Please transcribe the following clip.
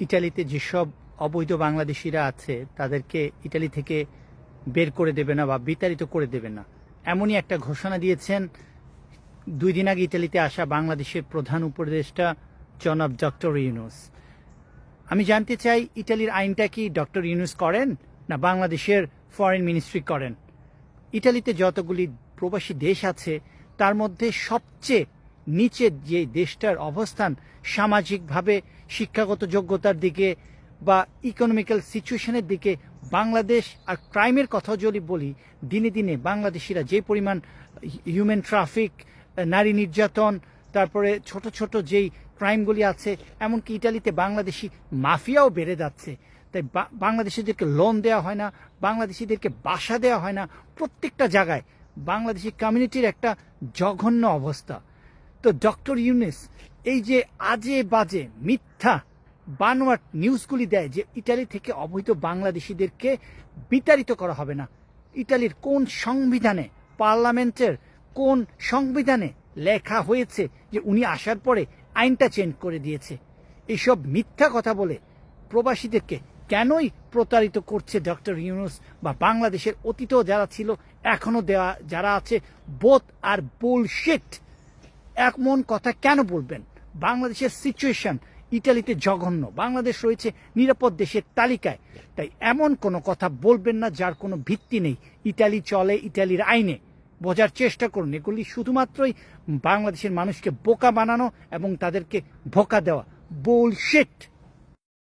ইটালিতে যেসব অবৈধ বাংলাদেশিরা আছে, তাদেরকে ইটালি থেকে বের করে দেবে না বা বিতাড়িত করে দেবে না। এমনই একটা ঘোষণা দিয়েছেন দুই দিন আগে ইটালিতে আসা বাংলাদেশের প্রধান উপদেষ্টা জনাব ডক্টর ইউনুস। আমি জানতে চাই, ইটালির আইনটা কি ডক্টর ইউনুস করেন না বাংলাদেশের ফরেন মিনিস্ট্রি করেন? ইটালিতে যতগুলি প্রবাসী দেশ আছে, তার মধ্যে সবচেয়ে নিচে যে দেশটার অবস্থান, সামাজিকভাবে, শিক্ষাগত যোগ্যতার দিকে বা ইকোনমিক্যাল সিচুয়েশনের দিকে, বাংলাদেশ আর ক্রাইমের কথা যদি বলি, দিনে দিনে বাংলাদেশিরা যে পরিমাণ হিউম্যান ট্রাফিক নারী নির্যাতন, তারপরে ছোট ছোট যেই ক্রাইমগুলি আছে, এমনকি ইটালিতে বাংলাদেশি মাফিয়াও বেড়ে যাচ্ছে। তাই বাংলাদেশিদেরকে লোন দেওয়া হয় না, বাংলাদেশিদেরকে বাসা দেওয়া হয় না, প্রত্যেকটা জায়গায় বাংলাদেশি কমিউনিটির একটা জঘন্য অবস্থা। তো ডক্টর ইউনিস, এই যে আজে বাজে মিথ্যা বানোয়াট নিউজগুলি দেয় যে ইটালি থেকে অবৈধ বাংলাদেশিদেরকে বিতাড়িত করা হবে না, ইটালির কোন সংবিধানে, পার্লামেন্টের কোন সংবিধানে লেখা হয়েছে যে উনি আসার পরে আইনটা চেঞ্জ করে দিয়েছে? এইসব মিথ্যা কথা বলে প্রবাসীদেরকে কেনই প্রতারিত করছে ডক্টর ইউনুস বা বাংলাদেশের অতীতেও যারা ছিল, এখনও দেওয়া যারা আছে বোধ আর বুলশিট এমন কথা কেন বলবেন? বাংলাদেশের সিচুয়েশন ইটালিতে জঘন্য। বাংলাদেশ রয়েছে নিরাপদ দেশের তালিকায়। তাই এমন কোনো কথা বলবেন না যার কোনো ভিত্তি নেই। ইটালি চলে, ইটালির আইনে। বোঝার চেষ্টা করুন। এগুলি শুধুমাত্রই বাংলাদেশের মানুষকে বোকা বানানো এবং তাদেরকে ভোকা দেওয়া। বুলশিট